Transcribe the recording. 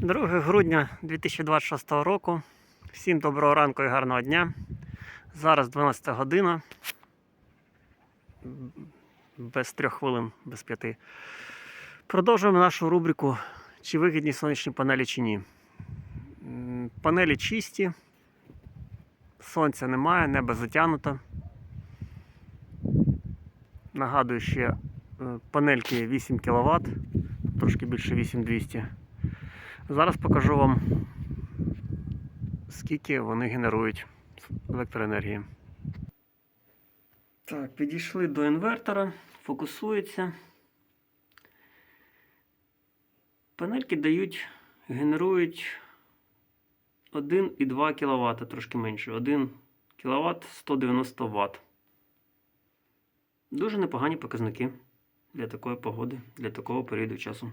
2 грудня 2026 року. Всім доброго ранку і гарного дня. Зараз 12 година. Без трьох хвилин, без п'яти. Продовжуємо нашу рубрику Чи вигідні сонячні панелі чи ні. Панелі чисті, сонця немає, небо затягнуто. Нагадую ще е, панельки 8 кВт, трошки більше 8200. Зараз покажу вам, скільки вони генерують електроенергії. Так, підійшли до інвертора, фокусується. Панельки дають, генерують 1,2 кВт, трошки менше. 1 кВт 190 Вт. Дуже непогані показники для такої погоди, для такого періоду часу.